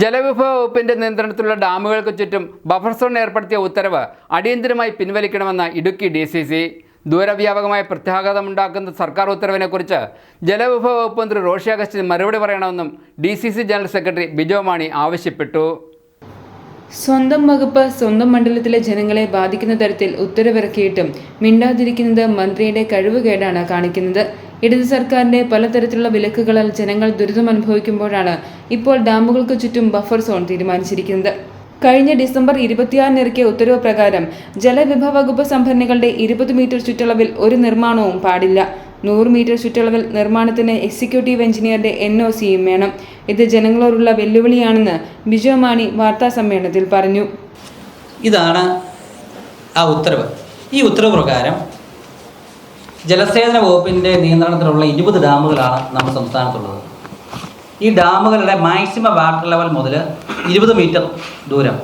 ജലവിഭവ വകുപ്പിന്റെ നിയന്ത്രണത്തിലുള്ള ഡാമുകൾക്ക് ചുറ്റും ബഫർ സോൺ ഏർപ്പെടുത്തിയ ഉത്തരവ് അടിയന്തരമായി പിൻവലിക്കണമെന്ന് ഇടുക്കി ഡി സി സി ദൂരവ്യാപകമായ പ്രത്യാഘാതമുണ്ടാക്കുന്ന സർക്കാർ ഉത്തരവിനെക്കുറിച്ച് ജലവിഭവ വകുപ്പ് മന്ത്രി റോഷി അഗസ്റ്റിന് മറുപടി പറയണമെന്നും D C C general secretary Bijo Mani ആവശ്യപ്പെട്ടു. സ്വന്തം വകുപ്പ് സ്വന്തം മണ്ഡലത്തിലെ ജനങ്ങളെ ബാധിക്കുന്ന തരത്തിൽ ഉത്തരവിറക്കിയിട്ടും മിണ്ടാതിരിക്കുന്നത് മന്ത്രിയുടെ കഴിവുകേടാണ് കാണിക്കുന്നത്. ഇടത് സർക്കാരിന്റെ പലതരത്തിലുള്ള വിലക്കുകളാൽ ജനങ്ങൾ ദുരിതം അനുഭവിക്കുമ്പോഴാണ് ഇപ്പോൾ ഡാമുകൾക്ക് ചുറ്റും ബഫർ സോൺ തീരുമാനിച്ചിരിക്കുന്നത്. കഴിഞ്ഞ ഡിസംബർ ഇരുപത്തിയാറിന് ഇറക്കിയ ഉത്തരവ് പ്രകാരം ജലവിഭവ വകുപ്പ് സംഭരണികളുടെ ഇരുപത് മീറ്റർ ചുറ്റളവിൽ ഒരു നിർമ്മാണവും പാടില്ല. നൂറ് മീറ്റർ ചുറ്റളവിൽ നിർമ്മാണത്തിന് എക്സിക്യൂട്ടീവ് എഞ്ചിനീയറുടെ എൻ ഒ സിയും വേണം. ഇത് ജനങ്ങളോടുള്ള വെല്ലുവിളിയാണെന്ന് ബിജോ മാണി വാർത്താ സമ്മേളനത്തിൽ പറഞ്ഞു. ഇതാണ് ആ ഉത്തരവ്. ഈ ഉത്തരവ് പ്രകാരം ജലസേചന വകുപ്പിന്റെ നിയന്ത്രണത്തിലുള്ള ഇരുപത് ഡാമുകളാണ് നമ്മുടെ സംസ്ഥാനത്തുള്ളത്. ഈ ഡാമുകളുടെ മാക്സിമം വാട്ടർ ലെവൽ മുതൽ ഇരുപത് മീറ്റർ ദൂരം.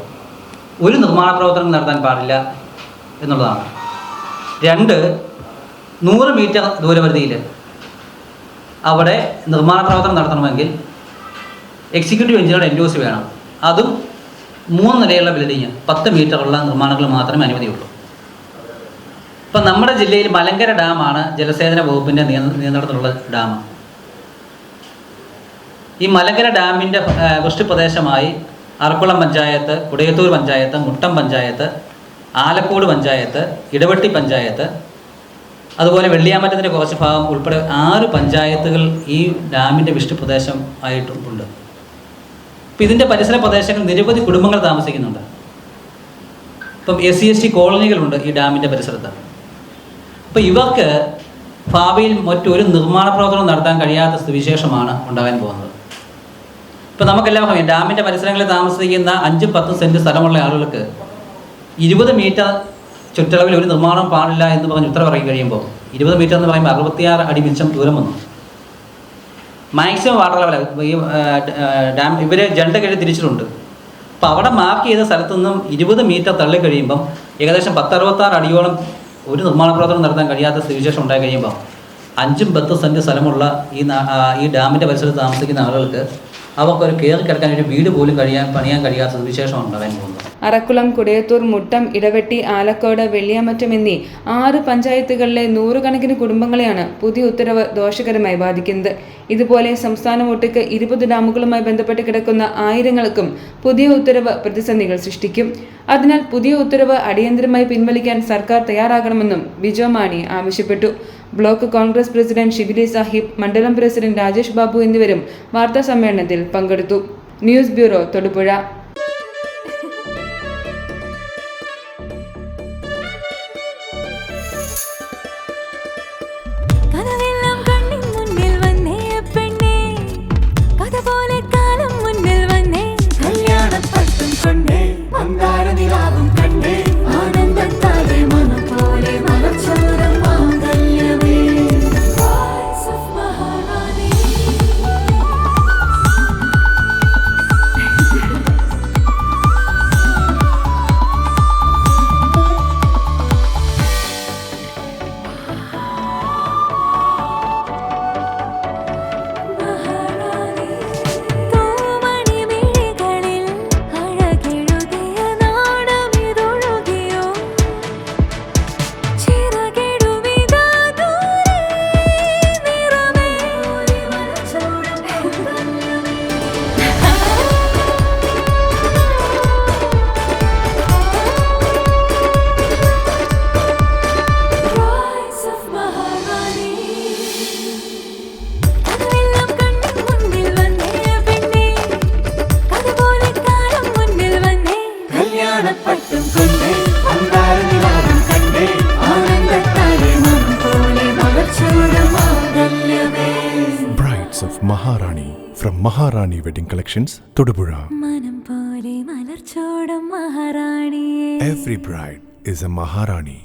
ഒരു നിർമ്മാണ പ്രവർത്തനം നടത്താൻ പാടില്ല എന്നുള്ളതാണ്. രണ്ട് നൂറ് മീറ്റർ ദൂരപരിധിയിൽ അവിടെ നിർമ്മാണ പ്രവർത്തനം നടത്തണമെങ്കിൽ എക്സിക്യൂട്ടീവ് എഞ്ചിനീയറുടെ എൻഡോസ് വേണം. അതും മൂന്ന് നിലയുള്ള ബിൽഡിങ് പത്ത് മീറ്ററുള്ള നിർമ്മാണങ്ങൾ മാത്രമേ അനുമതിയുള്ളൂ ഇപ്പം നമ്മുടെ ജില്ലയിൽ മലങ്കര ഡാമാണ് ജലസേചന വകുപ്പിന്റെ നിയന്ത്രണത്തിലുള്ള ഡാം. ഈ മലങ്കര ഡാമിന്റെ വൃഷ്ടിപ്രദേശമായി അറക്കുളം പഞ്ചായത്ത് കുടയത്തൂർ പഞ്ചായത്ത് മുട്ടം പഞ്ചായത്ത് ആലക്കോട് പഞ്ചായത്ത് ഇടവെട്ടി പഞ്ചായത്ത് അതുപോലെ വെള്ളിയാമറ്റത്തിന്റെ കുറച്ച് ഭാഗം ഉൾപ്പെടെ ആറ് പഞ്ചായത്തുകൾ ഈ ഡാമിന്റെ വൃഷ്ടിപ്രദേശം ആയിട്ടുണ്ട് ഇപ്പം ഇതിന്റെ പരിസര പ്രദേശങ്ങളിൽ നിരവധി കുടുംബങ്ങൾ താമസിക്കുന്നുണ്ട്. ഇപ്പം എസ് സി എസ് ടി കോളനികളുണ്ട് ഈ ഡാമിന്റെ പരിസരത്ത്. അപ്പോൾ ഇവർക്ക് ഭാവിയിൽ മറ്റൊരു നിർമ്മാണ പ്രവർത്തനം നടത്താൻ കഴിയാത്ത സുവിശേഷമാണ് ഉണ്ടാകാൻ പോകുന്നത്. ഇപ്പോൾ നമുക്കെല്ലാവർക്കും ഡാമിന്റെ പരിസരങ്ങളിൽ താമസിക്കുന്ന അഞ്ച് പത്ത് സെന്റ് സ്ഥലമുള്ള ആളുകൾക്ക് ഇരുപത് മീറ്റർ ചുറ്റളവിൽ ഒരു നിർമ്മാണം പാടില്ല എന്ന് പറഞ്ഞ് ഉത്തരവ് ഇറങ്ങി കഴിയുമ്പോൾ ഇരുപത് മീറ്റർ എന്ന് പറയുമ്പോൾ അറുപത്തിയാറ് അടി മിച്ചം ദൂരം വന്നു. മാക്സിമം വാട്ടർ ലെവൽ ഈ ഡാം ഇവർ ജണ്ട കഴി തിരിച്ചിട്ടുണ്ട്. അപ്പോൾ അവിടെ മാർക്ക് ചെയ്ത സ്ഥലത്തു നിന്നും ഇരുപത് മീറ്റർ തള്ളി കഴിയുമ്പം ഏകദേശം പത്തറുപത്താറ് അടിയോളം ഒരു നിർമ്മാണ പ്രവർത്തനം നടത്താൻ കഴിയാത്ത സ്ഥിതിവിശേഷം ഉണ്ടായി കഴിയുമ്പോൾ അഞ്ചും പത്ത് സെന്റ് സ്ഥലമുള്ള ഈ ഈ ഡാമിന്റെ പരിസരത്ത് താമസിക്കുന്ന ആളുകൾക്ക് അവർക്കൊരു കയറി കിടക്കാൻ ഒരു വീട് പോലും കഴിയാൻ പണിയാൻ കഴിയാത്ത സുവിശേഷം ഉണ്ടാകാൻ പോകുന്നത് അറക്കുളം കുടയത്തൂർ മുട്ടം ഇടവെട്ടി ആലക്കോട് വെള്ളിയാമറ്റം എന്നീ ആറ് പഞ്ചായത്തുകളിലെ നൂറുകണക്കിന് കുടുംബങ്ങളെയാണ് പുതിയ ഉത്തരവ് ദോഷകരമായി ബാധിക്കുന്നത്. ഇതുപോലെ സംസ്ഥാനം ഒട്ടുക്ക് ഇരുപത് ഡാമുകളുമായി ബന്ധപ്പെട്ട് കിടക്കുന്ന ആയിരങ്ങൾക്കും പുതിയ ഉത്തരവ് പ്രതിസന്ധികൾ സൃഷ്ടിക്കും. അതിനാൽ പുതിയ ഉത്തരവ് അടിയന്തരമായി പിൻവലിക്കാൻ സർക്കാർ തയ്യാറാകണമെന്നും ബിജോ മാണി ആവശ്യപ്പെട്ടു. ബ്ലോക്ക് കോൺഗ്രസ് പ്രസിഡന്റ് ഷിബിലി സാഹിബ് മണ്ഡലം പ്രസിഡന്റ് രാജേഷ് ബാബു എന്നിവരും വാർത്താ സമ്മേളനത്തിൽ പങ്കെടുത്തു. News bureau Thodupuzha. From Maharani Wedding Collections, Todupuzha. മനം പോലെ മലർച്ചോടം മഹാറാണിയേ Every bride is a Maharani.